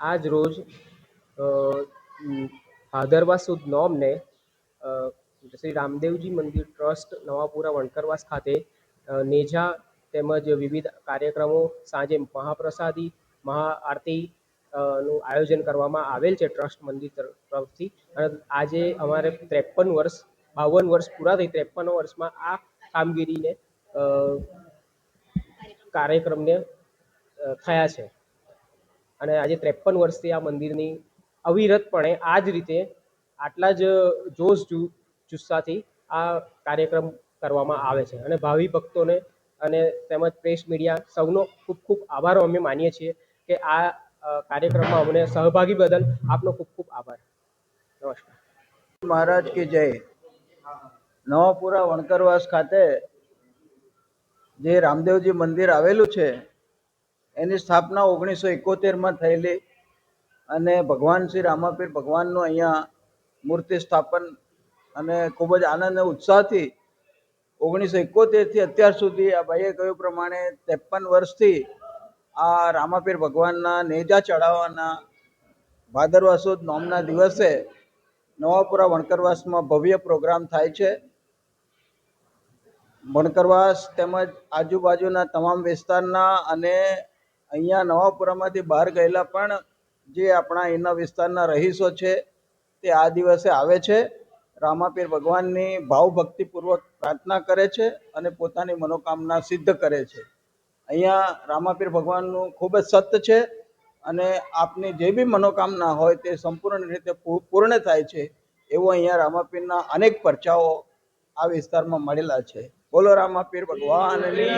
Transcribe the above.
આજ રોજ ભાદરવા સુદ નોમને શ્રી રામદેવજી મંદિર ટ્રસ્ટ નવાપુરા વણકરવાસ ખાતે નેજા તેમજ વિવિધ કાર્યક્રમો સાંજે મહાપ્રસાદી, મહાઆરતી નું આયોજન કરવામાં આવેલ છે ટ્રસ્ટ મંદિર તરફથી. અને આજે અમારે ત્રેપન વર્ષ, બાવન વર્ષ પૂરા થઈ ત્રેપન વર્ષમાં આ કામગીરીને કાર્યક્રમને થયા છે. અને આજે ત્રેપન વર્ષથી આ મંદિરની અવિરતપણે આ જ રીતે આટલા જ જોશ જુસ્સાથી આ કાર્યક્રમ કરવામાં આવે છે. અને ભાવિ ભક્તોને અને તેમજ પ્રેસ મીડિયા સૌનો ખૂબ ખૂબ આભાર અમે માનીએ છીએ કે આ કાર્યક્રમમાં અમને સહભાગી બદલ આપનો ખૂબ ખૂબ આભાર. નમસ્કાર. મહારાજ કે જય. નવાપુરા વણકરવાસ ખાતે જે રામદેવજી મંદિર આવેલું છે એની સ્થાપના ઓગણીસો એકોતેરમાં થયેલી અને ભગવાન શ્રી રામાપીર ભગવાનનું અહીંયા મૂર્તિ સ્થાપન અને ખૂબ જ આનંદ અને ઉત્સાહથી ઓગણીસો એકોતેરથી અત્યાર સુધી આ ભાઈએ કહ્યું પ્રમાણે ત્રેપન વર્ષથી આ રામાપીર ભગવાનના નેજા ચડાવવાના ભાદરવા સુદ નોમના દિવસે નવાપુરા વણકરવાસમાં ભવ્ય પ્રોગ્રામ થાય છે. વણકરવાસ તેમજ આજુબાજુના તમામ વિસ્તારના અને અહીંયા નવાપુરામાંથી બહાર ગયેલા પણ જે આપણા અહીંના વિસ્તારના રહીશો છે, તે આ દિવસે આવે છે. રામાપીર ભગવાનની ભાવભક્તિપૂર્વક પ્રાર્થના કરે છે અને પોતાની મનોકામના સિદ્ધ કરે છે. અહીંયા રામાપીર ભગવાનનું ખૂબ જ સત્ય છે અને આપની જે બી મનોકામના હોય તે સંપૂર્ણ રીતે પૂર્ણ થાય છે એવો અહીંયા રામાપીરના અનેક પરચાઓ આ વિસ્તારમાં મળેલા છે. બોલો રામાપીર ભગવાનની